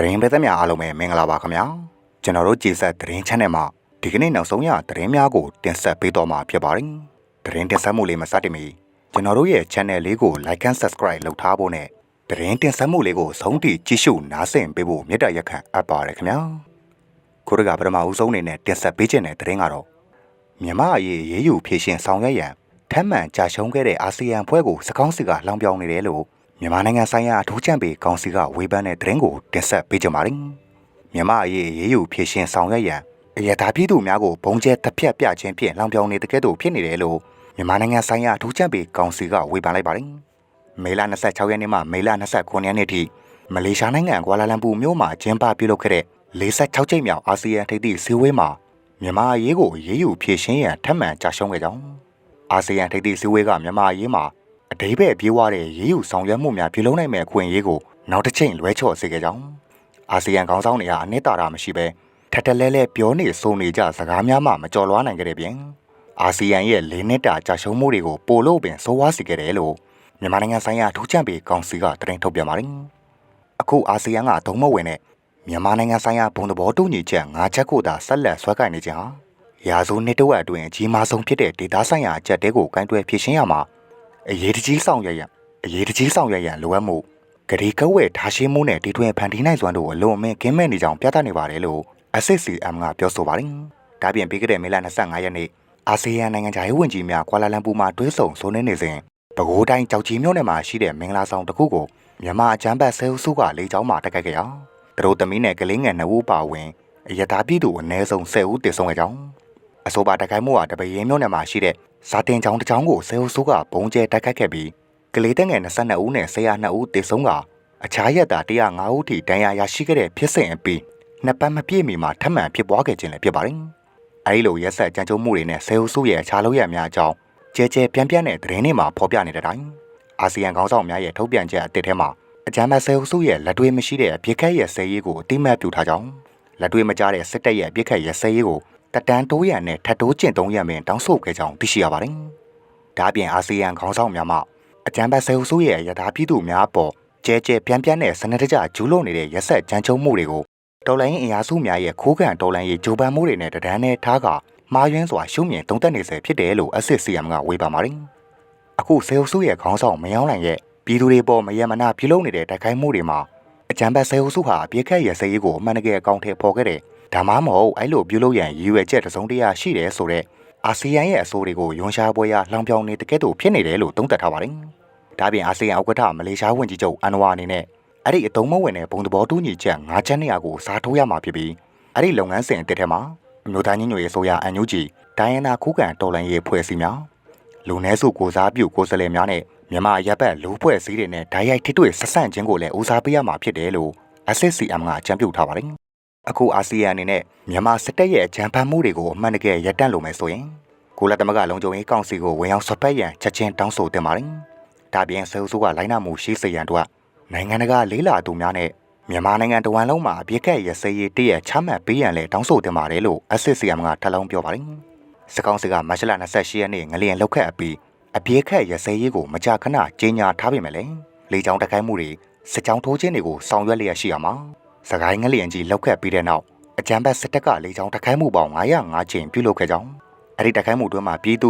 သတင်းပေးသက်များအားလုံးပဲမင်္ဂလာပါခင်ဗျာကျွန်တော်တို့ကြည်ဆက်သတင်း channel မှာဒီကနေ့နောက်ဆုံးရသတင်းများကိုတင်ဆက်ပေးတော့မှာဖြစ်ပါတယ်သတင်းတင်ဆက်မှုလေးမစတင်မီကျွန်တော်တို့ရဲ့ channel လေးကို like and subscribe လုပ်ထားဖို့နဲ့သတင်းတင်ဆက်မှုလေးကိုဆုံးထိကြည့်ရှုနားဆင်ပေးဖို့မေတ္တာရက်ခံအပ်ပါတယ်ခင်ဗျာခုတကပထမဦးဆုံးအနေနဲ့တင်ဆက်ပေးခြင်းတဲ့သတင်းကတော့မြန်မာအရေးရေးယူဖြည့်ရှင်ဆောင်ရွက်ရန်ထပ်မံကြာရှုံးခဲ့တဲ့အာဆီယံဖွဲ့ကိုစကောင်းစီကလောင်ပြောင်နေတယ်လို့ မြန်မာနိုင်ငံဆိုင်ရာအထူးချန်ပီကောင်စီကဝေဖန်တဲ့သတင်းကိုတင်ဆက်ပေးကြပါမယ်။မြန်မာအရေးရေးယူဖြည့်ရှင်ဆောင်ရွက်ရန်အရသာပြည်သူများကိုဘုံကျဲတစ်ဖြတ်ပြခြင်းဖြင့်လောင်ပြောင်နေတဲ့ကဲ့သို့ဖြစ်နေတယ်လို့မြန်မာနိုင်ငံဆိုင်ရာအထူးချန်ပီကောင်စီကဝေဖန်လိုက်ပါတယ်။မေလ26ရက်နေ့မှမေလ29ရက်နေ့ထိမလေးရှားနိုင်ငံကွာလာလမ်ပူမြို့မှာကျင်းပပြုလုပ်ခဲ့တဲ့46ကြိမ်မြောက်အာဆီယံထိပ်သီးစည်းဝေးမှာမြန်မာအရေးကိုရေးယူဖြည့်ရှင်ရန်ထပ်မံကြာရှုံးခဲ့ကြောင်းအာဆီယံထိပ်သီးစည်းဝေးကမြန်မာအရေးမှာ အတိပည့်ပြေးဝတဲ့ရေးယူဆောင်ရွက်မှုများပြုလုပ်နိုင်မဲ့အခွင့်အရေးကိုနောက်တစ်ချိန်လွဲချော့စေခဲ့ကြောင်းအာဆီယံခေါင်းဆောင်တွေကအနှစ်သာရမရှိဘဲထက်တလဲလဲပြောနေဆိုနေကြစကားများမှမကြော်လွားနိုင်ခဲ့တဲ့ပြင်အာဆီယံရဲ့လေးနှစ်တာကြာရှုံးမှုတွေကိုပိုလို့ပင်စိုးဝါးစေခဲ့တယ်လို့မြန်မာနိုင်ငံဆိုင်ရာထူးချန်ပီကောင်စီကသတင်းထုတ်ပြန်ပါတယ်အခုအာဆီယံကသုံးမဝင်တဲ့မြန်မာနိုင်ငံဆိုင်ရာဘုံသဘောတူညီချက်၅ချက်ကိုသာဆက်လက်ဆွဲကိုင်နေကြဟာရာဇိုးနှစ်တဝက်အတွင်းအကြီးမားဆုံးဖြစ်တဲ့ဒေတာဆိုင်ရာအချက်တဲကိုကင်တွယ်ဖြည့်ရှင်းရမှာ အရေးတကြီးဆောင်ရွက်ရန်အရေးတကြီးဆောင်ရွက်ရန်လိုအပ်မှုဂရီကဝဲထားရှိမှုနဲ့တီထွင်ဖန်တီးနိုင်စွမ်းတို့အလုံးအမင်းကင်းမဲ့နေကြောင်းပြသနေပါတယ်လို့ SCCM ကပြောဆိုပါတယ်။ဒါပြင်ပြီးခဲ့တဲ့မေလ25ရက်နေ့အာဆီယံနိုင်ငံခြားရေးဝန်ကြီးများကွာလာလမ်ပူမှာတွဲဆုံဆွေးနွေးနေစဉ်ပဲခူးတိုင်းကြောက်ကြီးမြို့နယ်မှာရှိတဲ့မင်္ဂလာဆောင်တစ်ခုကိုမြန်မာအကြမ်းဖက်ဆဲအုပ်စုကလေကြောင်းမှာတက်ခတ်ခဲ့အောင်သူတို့သမီးနဲ့ကလေးငယ်နှစ်ဦးပါဝင်အရသာပြည်သူအ ਨੇ ဆုံး10ဦးတည်ဆုံခဲ့ကြောင်းအဆိုပါတိုက်ခိုက်မှုဟာတပရင်မြို့နယ်မှာရှိတဲ့ ဇာတင်ချောင်းတစ်ချောင်းကိုဆဲအုပ်စုကဘုံကျဲတိုက်ခတ်ခဲ့ပြီးကလေးတက်ငယ်22ဦးနဲ့ဆရာ2ဦးတည်ဆုံကအခြားရက်သား105ဦးထိဒဏ်ရာရရှိခဲ့တဲ့ဖြစ်စဉ်အပြီးနှစ်ပတ်မပြည့်မီမှာထပ်မံဖြစ်ပွားခဲ့ခြင်းလည်းဖြစ်ပါတယ်။အဲဒီလိုရက်ဆက်ကြမ်းကြုတ်မှုတွေနဲ့ဆဲအုပ်စုရဲ့အခြားလုပ်ရများအကြောင်းကျဲကျဲပြန့်ပြန့်တဲ့သတင်းတွေမှာဖော်ပြနေတဲ့တိုင်းအာဆီယံခေါင်းဆောင်များရဲ့ထုတ်ပြန်ချက်အသစ်ထဲမှာအကြမ်းဖက်ဆဲအုပ်စုရဲ့လက်တွေမရှိတဲ့အပြစ်ခတ်ရဲ့ဆဲရေးကိုအတိမတ်ပြုထားကြောင်းလက်တွေမကြတဲ့စစ်တပ်ရဲ့အပြစ်ခတ်ရဲ့ဆဲရေးကို တက်တန်းတိုးရန်နဲ့ထပ်တိုးကျင့်သုံးရန်ပင်တောင်းဆိုခဲ့ကြောင်းသိရှိရပါတယ်။ဒါ့အပြင်အာဆီယံခေါင်းဆောင်များမှအကြမ်းဖက်ဆဲအုပ်စုရဲ့ရထားပြည်သူများအပေါ်ကျဲကျဲပြန့်ပြန့်တဲ့စနစ်တကျကျူးလွန်နေတဲ့ရက်ဆက်ကြမ်းကြုတ်မှုတွေကိုတော်လိုင်းအင်အားစုများရဲ့ခိုးကန်တော်လိုင်းရေးဂျိုးပန်းမှုတွေနဲ့တဒန်းနဲ့ထားကမှားယွင်းစွာရှုမြင်တုံ့တက်နေစေဖြစ်တယ်လို့ SCCM ကဝေဖန်ပါတယ်။အခုဆဲအုပ်စုရဲ့ခေါင်းဆောင်မယောင်းနိုင်ရဲ့ပြည်သူတွေပေါ်မယမနာပြုလုပ်နေတဲ့တိုက်ခိုက်မှုတွေမှာအကြမ်းဖက်ဆဲအုပ်စုဟာအပြစ်ခတ်ရစရေးကိုအမှန်တကယ်အကောင့်ထဲပေါ်ခဲ့တဲ့ ဒါမှမဟုတ်အဲ့လိုပြုလုပ်ရန်ရည်ရွယ်ချက်တစ်စုံတရာရှိတယ်ဆိုတော့အာဆီယံရဲ့အဆိုးတွေကိုယွန်ရှားပွဲရလှောင်ပြောင်နေတဲ့ကဲ့သို့ဖြစ်နေတယ်လို့သုံးသပ်ထားပါတယ်။ဒါပြင်အာဆီယံဥက္ကဋ္ဌမလေးရှားဝန်ကြီးချုပ်အန်ဝါအနေနဲ့အဲ့ဒီအတုံးမဝင်တဲ့ဘုံသဘောတူညီချက်၅ချက်နေရာကိုစားထိုးရမှာဖြစ်ပြီးအဲ့ဒီလုပ်ငန်းစဉ်အသစ်ထဲမှာအမျိုးသားညီညွတ်ရေးဆိုရအန်ယူဂျီဒိုင်ယနာခုခံတော်လှန်ရေးဖွဲ့စည်းများလူနည်းစုကိုစားပြုကိုယ်စားလှယ်များနဲ့မြန်မာရပ်ဘက်လူဖွဲ့စည်းတွေနဲ့ဓာတ်ရိုက်ထိတွေ့ဆက်ဆံခြင်းကိုလည်းဦးစားပေးရမှာဖြစ်တယ်လို့ SCCM ကအကြံပြုထားပါတယ်။ အခုအာဆီယံအနေနဲ့မြန်မာစစ်တပ်ရဲ့အကြမ်းဖက်မှုတွေကိုအမှန်တကယ်ရပ်တန့်လို့မယ်ဆိုရင်ကိုလသမဂလုံခြုံရေးကောင်စီကိုဝင်ရောက်ဆွတ်ပတ်ရန်ချက်ချင်းတောင်းဆိုတင်ပါတယ်။ဒါပြင်ဆဲအုပ်စုကလိုင်းနာမှုရှိစေရန်တို့နိုင်ငံတကာလေးလာသူများနဲ့မြန်မာနိုင်ငံတဝန်လုံးမှာအပြစ်ကဲ့ရစရေးတည့်ရချမှတ်ပေးရန်လဲတောင်းဆိုတင်ပါတယ်လို့ SCCM ကထပ်လောင်းပြောပါတယ်။စကောင်းစကမတ်လ28ရက်နေ့ငလျင်လောက်ခတ်အပြီးအပြစ်ခတ်ရစရေးကိုမကြာခဏကြီးညာထားပေမဲ့လေလေကြောင်းတိုက်ခိုက်မှုတွေစစ်ကြောင်းထိုးခြင်းတွေကိုဆောင်ရွက်လျက်ရှိရမှာ စကိုင်းငလျင်ကြီးလောက်ခတ်ပြီးတဲ့နောက်အကြမ်းဖက်စစ်တပ်ကလေကြောင်းတိုက်ခိုက်မှုပေါင်း905ကြိမ်ပြုလုပ်ခဲ့ကြောင်းအဲ့ဒီတိုက်ခိုက်မှုတွင်မှာပြည်သူ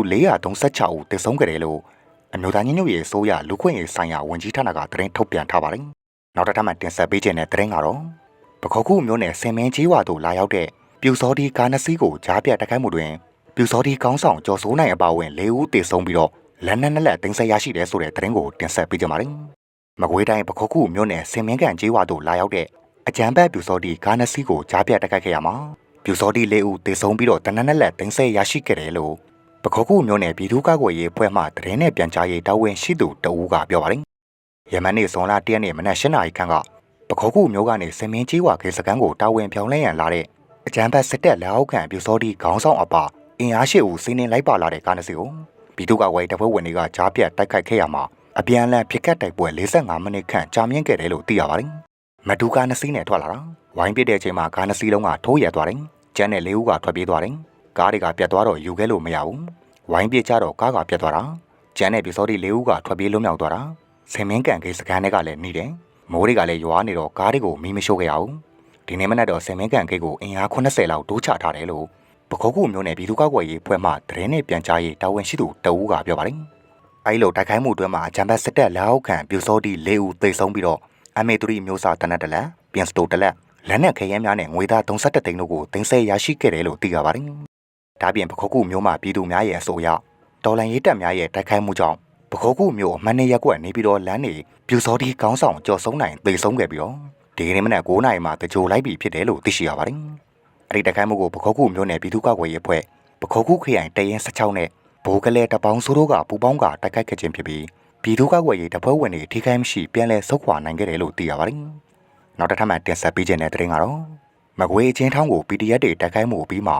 436ဦးသေဆုံးခဲ့တယ်လို့အမျိုးသားညီညွတ်ရေးအစိုးရလူခွင့်ရေးဆိုင်ရာဝန်ကြီးဌာနကသတင်းထုတ်ပြန်ထားပါတယ်။နောက်တစ်ထပ်မှတင်ဆက်ပေးခြင်းတဲ့သတင်းကတော့ပခုတ်ခုမျိုးနယ်ဆင်မင်းကြီးဝါတို့လာရောက်တဲ့ပြူစောဒီကားနစီကိုကြားပြတိုက်ခိုက်မှုတွင်ပြူစောဒီကောင်းဆောင်ကျော်စိုးနိုင်အပါအဝင်၄ဦးသေဆုံးပြီးတော့လက်နက်နဲ့လက်တင်ဆက်ရရှိတယ်ဆိုတဲ့သတင်းကိုတင်ဆက်ပေးကြပါမယ်။မကွေးတိုင်းပခုတ်ခုမြို့နယ်ဆင်မင်းကန်ကြီးဝါတို့လာရောက်တဲ့ အကြမ်းဖက်ပြူစောဒီကားနစီကိုကြားပြတိုက်ခိုက်ခဲ့ရမှာပြူစောဒီ၄ဦးသေဆုံးပြီးတော့တနက်နဲ့လက်တင်ဆက်ရရှိခဲ့တယ်လို့ပခုတ်ခုမြို့နယ်ပြည်သူ့ကာကွယ်ရေးအဖွဲ့မှသတင်းနဲ့ပြန်ကြားရေးတာဝန်ရှိသူတဦးကပြောပါတယ်။ယမန်နေ့ဇွန်လ၁ရက်နေ့မနက်၈နာရီခန့်ကပခုတ်ခုမြို့ကနေစင်မင်းကြီးဝါခေစကန်ကိုတာဝန်ပြောင်းလဲရန်လာတဲ့အကြမ်းဖက်စစ်တပ်လက်အောက်ခံပြူစောတိခေါင်းဆောင်အပအင်အားရှိဦးစီးနှင်းလိုက်ပါလာတဲ့ကားနှစ်စီးကိုပြည်သူ့ကာကွယ်ရေးတပ်ဖွဲ့ဝင်တွေကကြားပြတ်တိုက်ခိုက်ခဲ့ရမှာအပြန်အလှန်ဖြစ်ကတ်တိုက်ပွဲ45မိနစ်ခန့်ကြာမြင့်ခဲ့တယ်လို့သိရပါတယ်။ မဒူကာနှစ်စီးနဲ့ထွက်လာတာဝိုင်းပစ်တဲ့အချိန်မှာကားနှစ်စီးလုံးကထိုးရသွားတယ်။ကျန်တဲ့လေးဦးကထွက်ပြေးသွားတယ်။ကားတွေကပြတ်သွားတော့ယူခဲ့လို့မရဘူး။ဝိုင်းပစ်ကြတော့ကားကပြတ်သွားတာ။ကျန်တဲ့ပြစောတိလေးဦးကထွက်ပြေးလွတ်မြောက်သွားတာ။ဆင်မင်းကန်ကိစကန်တွေကလည်းနေတယ်။မမိုးတွေကလည်းရွာနေတော့ကားတွေကိုမီးမရှို့ခဲ့ရအောင်ဒီနေ့မနက်တော့ဆင်မင်းကန်ဂိတ်ကိုအင်အား80လောက်တိုးချထားတယ်လို့ပခုတ်ကူမျိုးနဲ့ပြည်သူ့ကောက်ွယ်ရေးဖွဲ့မှသတင်းနဲ့ပြန်ကြားရေးတာဝန်ရှိသူတအူးကပြောပါတယ်အဲဒီလိုတိုက်ခိုက်မှုအတွင်းမှာဂျမ်ဘတ်စစ်တပ်လက်အောက်ခံပြူစောတီ၄ဦးသေဆုံးပြီးတော့ MA3 မျိုးစားတနက်တလက်ပြင်စတိုတလက်လက်နက်ခဲယမ်းများနဲ့ငွေသား31သိန်းတို့ကိုတင်ဆက်ရရှိခဲ့တယ်လို့သိရပါတယ်။ဒါပြင်ပခုတ်ကူမျိုးမှာပြည်သူများရဲ့အဆိုအရတော်လန်ရေးတပ်များရဲ့တိုက်ခိုက်မှုကြောင့်ပခုတ်ကူမျိုးအမှန်တရက်ကွက်နေပြီးတော့လမ်းနေပြူစောတီကောင်းဆောင်ကြော်ဆုံးနိုင်သေဆုံးခဲ့ပြီးတော့ဒီကနေ့မနက်9:00နာရီမှာတကြိုလိုက်ပြီးဖြစ်တယ်လို့သိရှိရပါတယ်။အဲဒီတိုက်ခိုက်မှုကိုပခုတ်ကူမျိုးနဲ့ပြည်သူ့ကောက်ွယ်ရေးအဖွဲ့ပခုတ်ကူခရိုင်တရင်16နဲ့ဘိုးကလေးတပေါင်းစုတို့ကပူပေါင်းကတိုက်ခိုက်ခဲ့ခြင်းဖြစ်ပြီး ပြည်သူ့ကောက်ွယ်ရေးတပ်ဖွဲ့ဝင်တွေထိခိုက်မရှိပြန်လည်ဆုတ်ခွာနိုင်ခဲ့တယ်လို့သိရပါတယ်။နောက်တစ်ထပ်မှတင်ဆက်ပေးခြင်းတဲ့တဲ့ရင်ကတော့မကွေးအချင်းထောင်းကို PDF တွေတိုက်ခိုက်မှုပြီးမှ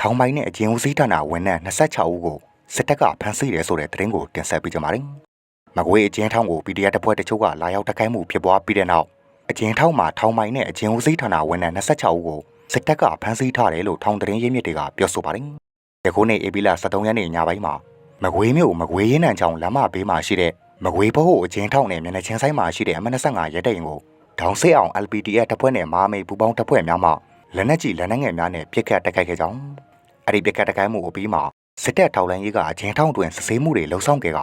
ထောင်းပိုင်းနဲ့အကျဉ်းဦးစီးဌာနဝန်ထမ်း26ဦးကိုစစ်တပ်ကဖမ်းဆီးတယ်ဆိုတဲ့သတင်းကိုတင်ဆက်ပေးကြပါမယ်။မကွေးအကျဉ်းထောင်းကို PDF တပ်ဖွဲ့တချို့ကလာရောက်တိုက်ခိုက်မှုဖြစ်ပွားပြီးတဲ့နောက်အကျဉ်းထောင်းမှာထောင်းပိုင်းနဲ့အကျဉ်းဦးစီးဌာနဝန်ထမ်း26ဦးကိုစစ်တပ်ကဖမ်းဆီးထားတယ်လို့ထောင်သတင်းရင်းမြစ်တွေကပြောဆိုပါတယ်။ယခုနေ့ဧပြီလ23ရက်နေ့ညပိုင်းမှာ မကွေးမြို့မကွေးရင်းနှံချောင်းလမ်းမဘေးမှာရှိတဲ့မကွေးဘဟုအကျဉ်းထောင်းနဲ့မျက်နှာချင်းဆိုင်မှာရှိတဲ့အမ25ရဲတပ်ရင်ကိုဒေါင်းစစ်အောင် LPDF တပ်ဖွဲ့နဲ့မာမေပူပေါင်းတပ်ဖွဲ့များမှလက်နက်ကြီးလက်နက်ငယ်များနဲ့ပစ်ခတ်တိုက်ခိုက်ခဲ့ကြောင်းအဲ့ဒီပစ်ခတ်တိုက်ခိုက်မှုအပြီးမှာစစ်တပ်ထောက်လိုင်းရေးကအကျဉ်းထောင်းတွင်စစ်ဆေးမှုတွေလှုံ့ဆော်ခဲ့က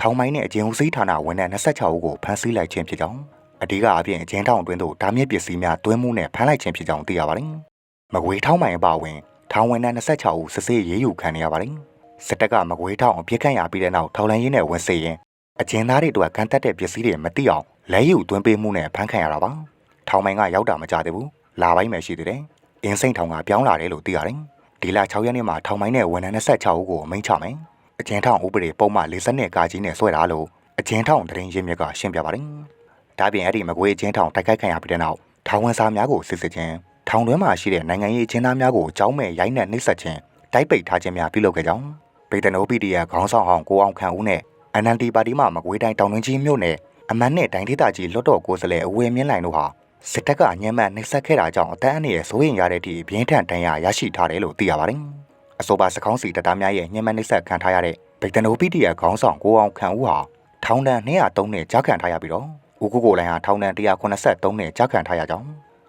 ထောင်မိုင်းနဲ့အကျဉ်းဦးစီးဌာနဝန်ထမ်း26ဦးကိုဖမ်းဆီးလိုက်ခြင်းဖြစ်ကြောင်းအဓိကအပြင်အကျဉ်းထောင်းအတွင်းသို့ဓာမြစ်ပစ္စည်းများတွင်းမှုနဲ့ဖမ်းလိုက်ခြင်းဖြစ်ကြောင်းသိရပါတယ်။မကွေးထောင်းမိုင်အပါအဝင်ထောင်ဝန်ထမ်း26ဦးစစ်ဆေးရေးယူခံနေရပါတယ်။ စစ်တပ်ကမကွေးထောင်းအပြစ်ခန့်ရပြီးတဲ့နောက်ထောက်လိုင်းရေးနဲ့ဝန်ဆေးရင်အကျဉ်းသားတွေအတွက်ကန်တက်တဲ့ပစ္စည်းတွေမတိအောင်လဲယူသွင်းပေးမှုနဲ့ဖမ်းခံရတာပါ။ထောင်မိုင်ကရောက်တာမကြသေးဘူး။လာပိုင်းပဲရှိသေးတယ်။အင်းစိန်ထောင်ကပြောင်းလာတယ်လို့သိရတယ်။ဒီလ6ရက်နေ့မှာထောင်မိုင်းနဲ့ဝန်ထမ်း26ဦးကိုအမိန့်ချမယ်။အကျဉ်းထောင်ဥပဒေပုံမှန်40နှစ်ကာကြီးနဲ့ဆွဲတာလို့အကျဉ်းထောင်တရင်ရင်းမြစ်ကရှင်းပြပါတယ်။ဒါပြင်အဲ့ဒီမကွေးအကျဉ်းထောင်တိုက်ခိုက်ခံရပြီးတဲ့နောက်ထောင်ဝန်စားများကိုစစ်စစ်ချင်းထောင်တွင်းမှာရှိတဲ့နိုင်ငံရေးအကျဉ်းသားများကိုအကြောင်းမဲ့ရိုက်နှက်နှိပ်စက်ခြင်းတိုက်ပိတ်ထားခြင်းများပြုလုပ်ခဲ့ကြောင်း ပေတနိုပီဒီယာခေါင်းဆောင်ဟောင်းကိုအောင်ခန့်ဦးနဲ့ NLD ပါတီမှမကွေးတိုင်းတောင်တွင်းကြီးမြို့နယ်အမတ်နဲ့တိုင်းဒေသကြီးလွတ်တော်ကိုယ်စားလှယ်အဝေမြင့်လိုင်တို့ဟာစစ်တပ်ကညှမ်းမှန်နှိပ်စက်ခဲ့တာကြောင့်အတန်းအနေနဲ့စိုးရိမ်ရတဲ့အထိပြင်းထန်ဒဏ်ရာရရှိထားတယ်လို့သိရပါတယ်။အဆိုပါစကောင်းစီတပ်သားများရဲ့ညှမ်းမှန်နှိပ်စက်ခံထားရတဲ့ဗိတ်တနိုပီဒီယာခေါင်းဆောင်ကိုအောင်ခန့်ဦးဟာထောင်ဒဏ်203နဲ့ကြားခံထားရပြီးတော့ဦးကိုကိုလိုင်ဟာထောင်ဒဏ်183နဲ့ကြားခံထားရကြောင်း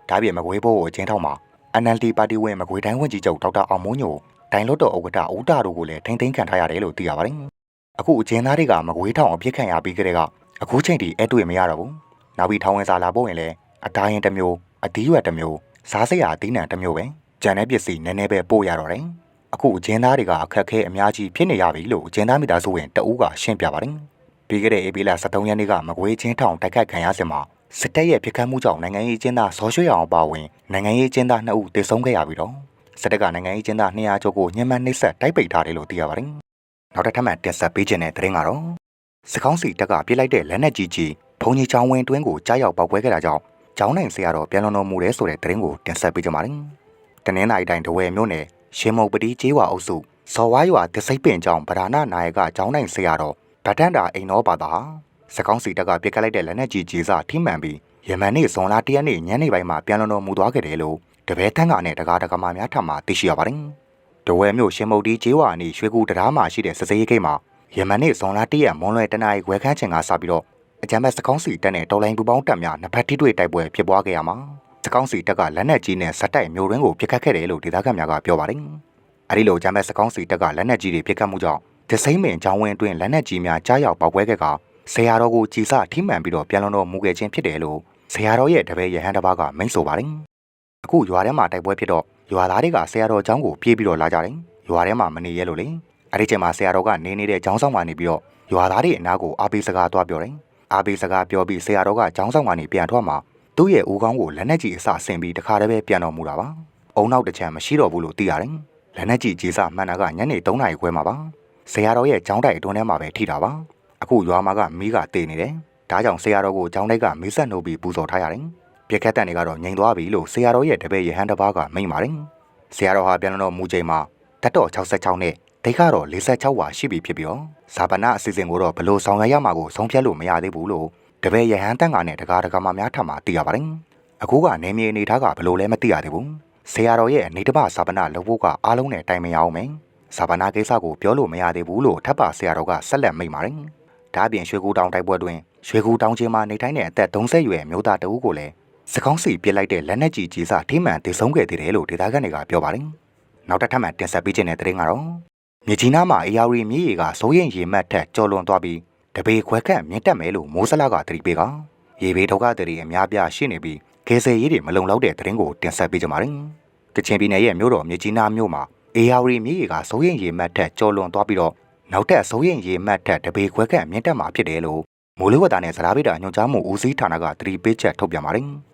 ဒါပြင်မကွေးဘိုးကိုအချင်းထောက်မှာ NLD ပါတီဝင်မကွေးတိုင်းဝန်ကြီးချုပ်ဒေါက်တာအောင်မိုးညို ဒိုင်လွတ်တော်ဥက္ကဋ္ဌဦးတာတို့ကိုလည်းထိမ့်သိမ်းခံထားရတယ်လို့သိရပါတယ်။အခုအကျဉ်းသားတွေကမကွေးထောင်အပြစ်ခံရပြီးကြတဲ့ကအခုချိန်ထိအဲ့တွေ့မရတော့ဘူး။နောက်ပြီးထောင်ဝင်စာလာပို့ရင်လည်းအသားရင်တစ်မျိုးအသီးရွက်တစ်မျိုးစားစရာအသီးနှံတစ်မျိုးပဲကြံတဲ့ပစ္စည်းနည်းနည်းပဲပို့ရတော့တယ်။အခုအကျဉ်းသားတွေကအခက်အခဲအများကြီးဖြစ်နေရပြီလို့အကျဉ်းသားမိသားစုဝင်တအူးကရှင်းပြပါတယ်။ပြီးခဲ့တဲ့ဧပြီလ23ရက်နေ့ကမကွေးချင်းထောင်တိုက်ခိုက်ခံရစဉ်မှာစစ်တပ်ရဲ့ပြစ်ခတ်မှုကြောင့်နိုင်ငံရေးကျင်းသားဇော်ရွှေအောင်ပါဝင်နိုင်ငံရေးကျင်းသား2ဦးသေဆုံးခဲ့ရပြီးတော့ စစ်တပ်ကနိုင်ငံရေးကျင်းသား200ကျော်ကိုညှဉ်းပန်းနှိပ်စက်တိုက်ပိတ်ထားတယ်လို့သိရပါတယ်။နောက်တစ်ထပ်မှတင်ဆက်ပေးခြင်းတဲ့သတင်းကတော့စကောင်းစီတပ်ကပြစ်လိုက်တဲ့လက်နက်ကြီးကြီးဘုံကြီးချောင်းဝင်းတွင်းကိုကြားရောက်ပောက်ကွဲခဲ့တာကြောင့်ကျောင်းနိုင်ဆရာတော်ပြန်လွန်တော်မူတယ်ဆိုတဲ့သတင်းကိုတင်ဆက်ပေးကြပါမယ်။တနင်္လာရီတိုင်းတဝဲမြို့နယ်ရှင်မုတ်ပတိကျေးဝါအုပ်စုဇော်ဝါရွာတစိတ်ပင်ကျောင်းဗဒါနာနာယကကျောင်းနိုင်ဆရာတော်ဗဒန်တာအိမ်တော်ပါတာစကောင်းစီတပ်ကပြစ်ခတ်လိုက်တဲ့လက်နက်ကြီးကြီးစားထိမှန်ပြီးယမန်နေ့ဇွန်လ၁ရက်နေ့ညနေပိုင်းမှာပြန်လွန်တော်မူသွားခဲ့တယ်လို့ တပည့်တန်းကနဲ့တကားတကားမများထပ်မှသိရှိရပါတယ်။တဝဲမြို့ရှင်မုတ်တီကျေးဝါအနီးရွှေကူတရားမှာရှိတဲ့စစရေးဂိတ်မှာယမန်နေ့ဇွန်လ၁ရက်မွန်လွယ်တနာရီခွဲခန်းချိန်ကစပြီးတော့အကြမ်းဖက်စကောင်းစီတပ်နဲ့တော်လိုင်းပူပေါင်းတပ်များနှစ်ဖက်ထိတွေ့တိုက်ပွဲဖြစ်ပွားခဲ့ရမှာစကောင်းစီတပ်ကလက်နက်ကြီးနဲ့ဇက်တိုက်မျိုးရင်းကိုပစ်ခတ်ခဲ့တယ်လို့ဒေသခံများကပြောပါတယ်။အဲဒီလိုအကြမ်းဖက်စကောင်းစီတပ်ကလက်နက်ကြီးတွေပစ်ခတ်မှုကြောင့်ဒစိမ့်မင်ကျောင်းဝင်းအတွင်းလက်နက်ကြီးများကြားရောက်ပေါက်ကွဲခဲ့ကဆရာတော်ကိုကြည်စထိမှန်ပြီးတော့ပြန်လွန်တော်မူခဲ့ခြင်းဖြစ်တယ်လို့ဆရာတော်ရဲ့တပည့်ရဟန်းတစ်ပါးကမိန့်ဆိုပါတယ်။ အခုရွာထဲမှာတိုက်ပွဲဖြစ်တော့ရွာသားတွေကဆရာတော်ကျောင်းကိုပြေးပြီးတော့လာကြတယ်။ရွာထဲမှာမနေရလို့လေ။အဲဒီချိန်မှာဆရာတော်ကနေနေတဲ့ကျောင်းဆောင်ကနေပြီးတော့ရွာသားတွေအနားကိုအားပေးစကားသွားပြောတယ်။အားပေးစကားပြောပြီးဆရာတော်ကကျောင်းဆောင်ကနေပြန်ထွက်မှာသူ့ရဲ့ဦးခေါင်းကိုလက်နက်ကြီးအစဆင်ပြီးတခါတည်းပဲပြန်တော်မူတာပါ။အုံနောက်တစ်ချမ်းမရှိတော့ဘူးလို့သိရတယ်။လက်နက်ကြီးကြီးစမှန်တာကညနေ3နာရီခွဲမှာပါ။ဆရာတော်ရဲ့ကျောင်းတိုက်အတွင်းထဲမှာပဲထိတာပါ။အခုရွာမှာကမီးကတေနေတယ်။ဒါကြောင့်ဆရာတော်ကိုကျောင်းတိုက်ကမီးဆက်နှုတ်ပြီးပူဇော်ထားရတယ်။ ပြက်ခက်တန်တွေကတော့ငြိမ်သွားပြီလို့ဆရာတော်ရဲ့တပည့်ရဟန်းတစ်ပါးကမိန့်ပါတယ်။ဆရာတော်ဟာပြန်တော့မူချိန်မှာတတ်တော်66နဲ့ဒိတ်ကတော့46ဝါရှိပြီဖြစ်ပြီးတော့ဇာပနာအစီအစဉ်ကိုတော့ဘလို့ဆောင်ရွက်ရမှာကိုဆုံးဖြတ်လို့မရသေးဘူးလို့တပည့်ရဟန်းတန်ကနဲ့တကားတကားမှများထပ်မှသိရပါတယ်။အခုကနေမြေအနေထားကဘလို့လဲမသိရသေးဘူး။ဆရာတော်ရဲ့အနေတပဇာပနာလုပ်ဖို့ကအားလုံးနဲ့တိုင်မရအောင်မယ်။ဇာပနာကိစ္စကိုပြောလို့မရသေးဘူးလို့ထပ်ပါဆရာတော်ကဆက်လက်မိန့်ပါတယ်။ဒါအပြင်ရွှေကူတောင်တိုက်ပွဲတွင်ရွှေကူတောင်ချင်းမှာနေထိုင်တဲ့အသက်30ရွယ်မျိုးသားတဦးကိုလည်း စကောင်းစီပစ်လိုက်တဲ့လက်နက်ကြီးကြီးစားထိမှန်တည်ဆုံးခဲ့သေးတယ်လို့ဒေသခံတွေကပြောပါတယ်။နောက်တစ်ထပ်မှတင်ဆက်ပေးခြင်းတဲ့တဲ့ရင်ကတော့မြကြီးနားမှာအေယာရီမြေကြီးကစိုးရင်ရေမတ်ထက်ကျော်လွန်သွားပြီးတပေခွဲခန့်မြင့်တက်မယ်လို့မိုးစလာကသတိပေးကရေဘေးဒုက္ခတွေအများပြားရှိနေပြီးခေဆယ်ရေးတွေမလုံလောက်တဲ့တဲ့ရင်ကိုတင်ဆက်ပေးကြပါမယ်။ကချင်ပြည်နယ်ရဲ့မြို့တော်မြကြီးနားမြို့မှာအေယာရီမြေကြီးကစိုးရင်ရေမတ်ထက်ကျော်လွန်သွားပြီးတော့နောက်ထပ်စိုးရင်ရေမတ်ထက်တပေခွဲခန့်မြင့်တက်မှာဖြစ်တယ်လို့မိုးလေဝသနဲ့ဇလားဗေဒညွှန်ကြားမှုဦးစီးဌာနကသတိပေးချက်ထုတ်ပြန်ပါတယ်။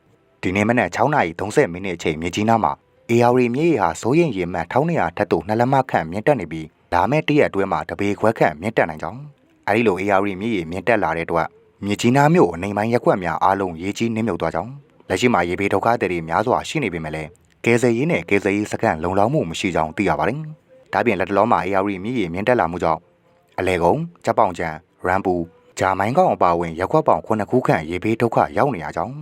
ဒီနေ့မနက်6:30မိနစ်အချိန်မြကြီးနားမှာအေယာရီမြေကြီးဟာစိုးရင်ရေမတ်1200ထက်သို့နှစ်လက်မခန့်မြင့်တက်နေပြီးဒါမဲ့တရက်အတွင်းမှာတပေခွဲခန့်မြင့်တက်နိုင်ကြောင်းအဲဒီလိုအေယာရီမြေကြီးမြင့်တက်လာတဲ့အတွက်မြကြီးနားမြို့အနေပိုင်းရက်ကွက်များအားလုံးရေကြီးနစ်မြုပ်သွားကြောင်းလက်ရှိမှာရေဘေးဒုက္ခတွေများစွာရှိနေပေမဲ့လည်းကယ်ဆယ်ရေးနဲ့ကယ်ဆယ်ရေးစခန်းလုံလောက်မှုမရှိကြောင်းသိရပါတယ်။ဒါပြင်လက်တလုံးမှာအေယာရီမြေကြီးမြင့်တက်လာမှုကြောင့်အလဲကုံကြက်ပေါင်ချံရမ်ပူဂျာမိုင်းကောင်အပါအဝင်ရက်ကွက်ပေါင်ခုနှစ်ခုခန့်ရေဘေးဒုက္ခရောက်နေရကြောင်း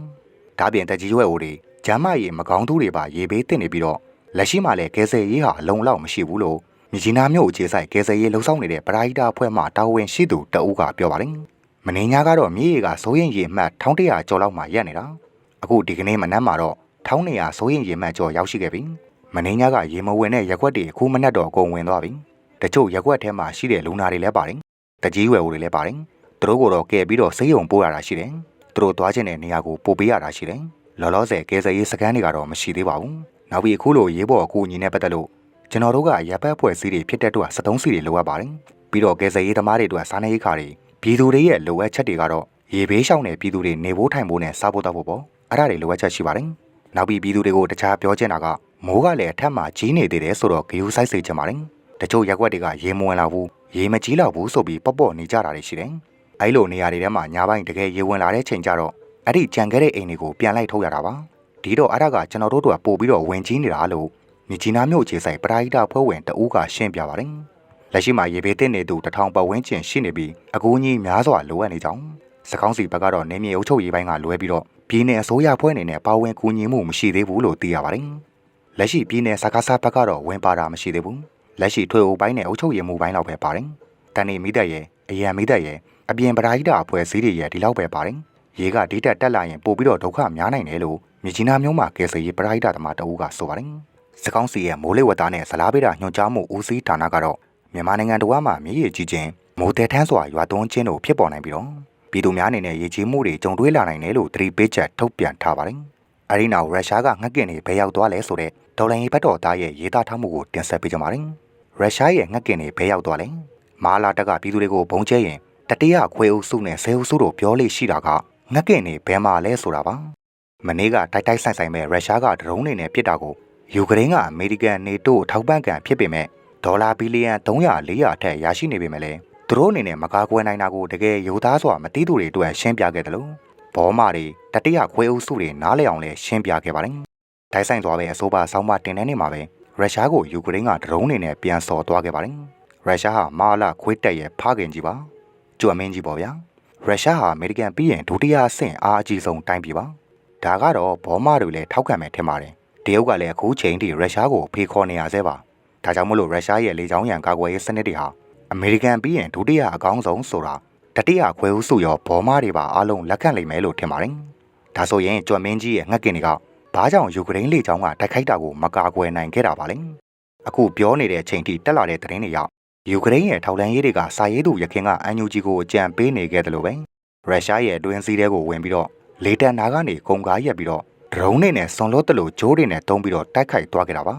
ဒါပြင်တက်ကြီးရွယ်အိုတွေဂျမ်းမရေမကောင်းသူတွေပါရေဘေးတင်နေပြီးတော့လက်ရှိမှာလည်းကယ်ဆယ်ရေးဟာအလုံလောက်မရှိဘူးလို့မြကြီးနားမြို့အခြေဆိုင်ကယ်ဆယ်ရေးလှုပ်ဆောင်နေတဲ့ပရာဟိတအဖွဲ့မှတာဝန်ရှိသူတအုပ်ကပြောပါတယ်။မင်းညာကတော့မြေရီကစိုးရင်ရေမှတ်1100ကျော်လောက်မှရက်နေတာ။အခုဒီကနေ့မနက်မှာတော့1200စိုးရင်ရေမှတ်ကျော်ရောက်ရှိခဲ့ပြီ။မင်းညာကရေမဝင်တဲ့ရက်ွက်တွေအခုမနက်တော့အကုန်ဝင်သွားပြီ။တချို့ရက်ွက်ထဲမှာရှိတဲ့လူနာတွေလည်းပါတယ်။တကြီးရွယ်ဦးတွေလည်းပါတယ်။သူတို့ကတော့ကဲပြီးတော့ဆေးရုံပို့ရတာရှိတယ်။ သူတို့သွားခြင်းတဲ့နေရာကိုပို့ပေးရတာရှိတယ်။လောလောဆယ်ကယ်ဆယ်ရေးစခန်းတွေကတော့မရှိသေးပါဘူး။နောက်ပြီးအခုလိုရေးပေါ်အကူအညီနဲ့ပတ်သက်လို့ကျွန်တော်တို့ကရပ်ပတ်ဖွဲ့စည်းတွေဖြစ်တဲ့အတွက်73စီတွေလိုအပ်ပါတယ်။ပြီးတော့ကယ်ဆယ်ရေးသမားတွေအတွက်စားနပ်ရိက္ခာတွေပြည်သူတွေရဲ့လိုအပ်ချက်တွေကတော့ရေဘေးရှောင်တဲ့ပြည်သူတွေနေဖို့ထိုင်ဖို့နဲ့စားဖို့တောက်ဖို့ပေါ့။အဲ့ဒါတွေလိုအပ်ချက်ရှိပါတယ်။နောက်ပြီးပြည်သူတွေကိုတခြားပြောချင်တာကမိုးကလည်းအထက်မှာကြီးနေသေးတယ်ဆိုတော့ဂယုစိုက်စေချင်ပါတယ်။တချို့ရက်ွက်တွေကရေမဝင်လာဘူးရေမကြီးလောက်ဘူးဆိုပြီးပေါ့ပေါ့နေကြတာတွေရှိတယ်။ အဲ့လိုနေရာတွေထဲမှာညာဘိုင်းတကယ်ရေဝင်လာတဲ့ချိန်ကျတော့အဲ့ဒီကြံခဲ့တဲ့အိမ်တွေကိုပြန်လိုက်ထုတ်ရတာပါ။ဒီတော့အဲ့ဒါကကျွန်တော်တို့တို့ကပို့ပြီးတော့ဝင်ကြီးနေတာလို့မြကြီးနားမြို့ခြေဆိုင်ပရာဟိတဖွဲ့ဝင်တအူးကရှင်းပြပါတယ်။လက်ရှိမှာရေဘေးတင်နေသူတထောင်ပတ်ဝန်းကျင်ရှိနေပြီးအကူအညီများစွာလိုအပ်နေကြောင်းစကောင်းစီဘက်ကတော့နေမြေအုပ်ချုပ်ရေးပိုင်းကလွဲပြီးတော့ပြည်내အစိုးရဖွဲ့အနေနဲ့ပါဝင်ကူညီမှုမရှိသေးဘူးလို့သိရပါတယ်။လက်ရှိပြည်내စကားစားဘက်ကတော့ဝင်ပါတာမရှိသေးဘူး။လက်ရှိထွေအုပ်ပိုင်းနဲ့အုပ်ချုပ်ရေးမှုပိုင်းလောက်ပဲပါတယ်။တန်နေမိသက်ရဲ့အရန်မိသက်ရဲ့ အပြင်ပရာဟိတအဖွဲ့အစည်းတွေရဲ့ဒီလောက်ပဲပါတယ်။ရေကဒေတာတက်လာရင်ပို့ပြီးတော့ဒုက္ခများနိုင်တယ်လို့မြကြီးနားမျိုးမှာကယ်ဆယ်ရေးပရာဟိတသမားတအူးကဆိုပါတယ်။စကောင်းစီရဲ့မိုးလေဝသနဲ့ဇလားပေးတာညွှန်ကြားမှုဦးစီးဌာနကတော့မြန်မာနိုင်ငံတော်မှာမြေရေကြီးခြင်းမိုးတဲထန်းစွာရွာသွန်းခြင်းတို့ဖြစ်ပေါ်နိုင်ပြီးတော့ပြည်သူများအနေနဲ့ရေကြီးမှုတွေကြုံတွေ့လာနိုင်တယ်လို့သတိပေးချက်ထုတ်ပြန်ထားပါတယ်။အဲဒီနောက်ရုရှားကငှက်ကင်တွေဘယ်ရောက်သွားလဲဆိုတဲ့ဒေါ်လာရေးဘတ်တော်သားရဲ့ရေးသားထားမှုကိုတင်ဆက်ပေးကြပါမယ်။ရုရှားရဲ့ငှက်ကင်တွေဘယ်ရောက်သွားလဲ။မာလာတက်ကပြည်သူတွေကိုဘုံကျဲရင် တတိယခွေအုပ်စုနဲ့ဆဲအုပ်စုတို့ပြောလို့ရှိတာကငှက်ကင်တွေဘယ်မှာလဲဆိုတာပါ။မနေ့ကတိုက်တိုက်ဆိုင်ဆိုင်မဲ့ရုရှားကဒရုန်းတွေနဲ့ပစ်တာကိုယူကရိန်းကအမေရိကန်နေတိုးထောက်ပံ့ကံဖြစ်ပေမဲ့ဒေါ်လာဘီလီယံ300 400ထက်ရရှိနေပေမဲ့လည်းသူတို့အနေနဲ့မကားကွယ်နိုင်တာကိုတကယ်ယူသားစွာမသိသူတွေအတွက်ရှင်းပြခဲ့တယ်လို့ဘောမာတွေတတိယခွဲအုပ်စုတွေနားလည်အောင်လည်းရှင်းပြခဲ့ပါတယ်။ဒိုင်းဆိုင်သွားပဲအစိုးပါဆောင်းပါတင်တဲ့နေ့မှာပဲရုရှားကိုယူကရိန်းကဒရုန်းတွေနဲ့ပြန်ဆော်သွားခဲ့ပါတယ်။ရုရှားဟာမာလာခွေးတက်ရဲ့ဖခင်ကြီးပါ။ ကျွမ်းမင်းကြီးပေါ့ဗျာ။ရုရှားဟာအမေရိကန်ပြီးရင်ဒုတိယအဆင့်အားအကြီးဆုံးတိုင်းပြည်ပါ။ဒါကတော့ဘောမာတွေလည်းထောက်ခံမယ်ထင်ပါတယ်။တရုတ်ကလည်းအခုချိန်ထိရုရှားကိုဖေးခေါ်နေရဆဲပါ။ဒါကြောင့်မလို့ရုရှားရဲ့လေကြောင်းရန်ကာကွယ်ရေးစနစ်တွေဟာအမေရိကန်ပြီးရင်ဒုတိယအကောင်းဆုံးဆိုတာတတိယခွဲဦးစုရောဘောမာတွေပါအားလုံးလက်ခံလိမ့်မယ်လို့ထင်ပါတယ်။ဒါဆိုရင်ကြွမင်းကြီးရဲ့ငှက်ကင်တွေကဘာကြောင့်ယူကရိန်းလေကြောင်းကတိုက်ခိုက်တာကိုမကာကွယ်နိုင်ခဲ့တာပါလဲ။အခုပြောနေတဲ့အချိန်ထိတက်လာတဲ့သတင်းတွေရောက် ယူကရိန်းရဲ့ထောက်လှမ်းရေးတွေကစာရေးသူရခင်ကအန်ယူဂျီကိုအကြံပေးနေခဲ့တယ်လို့ပဲရုရှားရဲ့အတွင်းစည်းတွေကိုဝင်ပြီးတော့လေတန်နာကနေကုံကားရက်ပြီးတော့ဒရုန်းတွေနဲ့စွန်လို့တလို့ဂျိုးတွေနဲ့တုံးပြီးတော့တိုက်ခိုက်သွားခဲ့တာပါ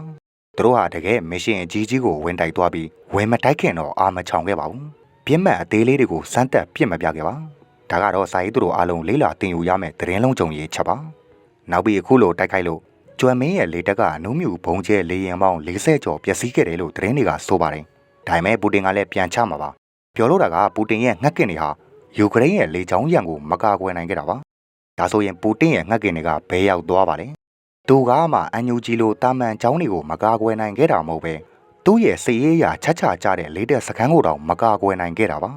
သူတို့ဟာတကယ်မရှင်အကြီးကြီးကိုဝင်တိုက်သွားပြီးဝင်မတိုက်ခင်တော့အာမချောင်ခဲ့ပါဘူးပြင်းမှတ်အသေးလေးတွေကိုစမ်းတက်ပြစ်မပြခဲ့ပါဒါကတော့စာရေးသူတို့အားလုံးလေးလာတင်ယူရမယ်သတင်းလုံးကြုံရေးချက်ပါနောက်ပြီးအခုလိုတိုက်ခိုက်လို့ကျွမ်းမင်းရဲ့လေတက်ကအနုမြူဘုံကျဲလေရင်ပေါင်း40ကျော်ပျက်စီးခဲ့တယ်လို့သတင်းတွေကဆိုပါတယ် ဒါပေမဲ့ပူတင်ကလည်းပြန်ချမှာပါပြောလို့တာကပူတင်ရဲ့ငှက်ကင်တွေဟာယူကရိန်းရဲ့လေကြောင်းရန်ကိုမကာကွယ်နိုင်ခဲ့တာပါဒါဆိုရင်ပူတင်ရဲ့ငှက်ကင်တွေကဘဲရောက်သွားပါလဲသူကမှအန်ယူဂျီလိုတာမန်ချောင်းတွေကိုမကာကွယ်နိုင်ခဲ့တာမဟုတ်ပဲသူ့ရဲ့စစ်ရေးရာချက်ချကြတဲ့လေးတဲ့စခန်းကိုတောင်မကာကွယ်နိုင်ခဲ့တာပါ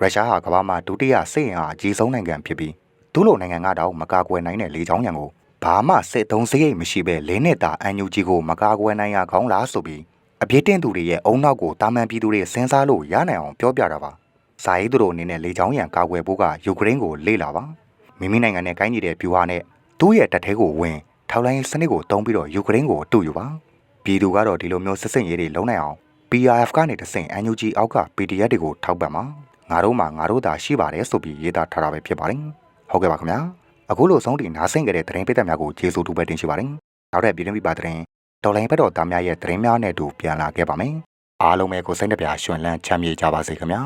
ရုရှားဟာကမ္ဘာမှာဒုတိယစစ်ရင်အားအကြီးဆုံးနိုင်ငံဖြစ်ပြီးသူ့လိုနိုင်ငံကတောင်မကာကွယ်နိုင်တဲ့လေကြောင်းရန်ကိုဘာမှစစ်သုံးစရိတ်မရှိပဲလေးနဲ့တာအန်ယူဂျီကိုမကာကွယ်နိုင်ရကောင်းလားဆိုပြီး အပြစ်တင်သူတွေရဲ့အုံနောက်ကိုတာမန်ပြည်သူတွေစဉ်းစားလို့ရနိုင်အောင်ပြောပြတာပါဇာရေးသူတို့အနေနဲ့လေချောင်းရံကာကွယ်ဖို့ကယူကရိန်းကိုလေ့လာပါမိမိနိုင်ငံနဲ့ကိုင်းညီတဲ့ဗျူဟာနဲ့သူ့ရဲ့တပ်ထဲကိုဝင်ထောက်လိုင်းစနစ်ကိုတုံးပြီးတော့ယူကရိန်းကိုအတူယူပါပြည်သူကတော့ဒီလိုမျိုးစစ်စင်ရေးတွေလုံးနိုင်အောင် PRF ကနေတဆင့် NUG အောက်က PDF တွေကိုထောက်ပံ့ပါငါတို့မှငါတို့သာရှိပါတယ်ဆိုပြီးရေးသားထားတာပဲဖြစ်ပါတယ်ဟုတ်ကဲ့ပါခင်ဗျာအခုလိုဆုံးတင်နားဆင်ကြတဲ့သတင်းပိတ်သက်များကိုကျေးဇူးတူပဲတင်ရှိပါတယ်နောက်တဲ့ပြည်တွင်းပြပသတင်း တော်လိုင်းဘက်တော်သားများရဲ့သတင်းများနဲ့အတူပြန်လာခဲ့ပါမယ်အားလုံးပဲကိုစိတ်နှပြရွှင်လန်းချမ်းမြေ့ကြပါစေခင်ဗျာ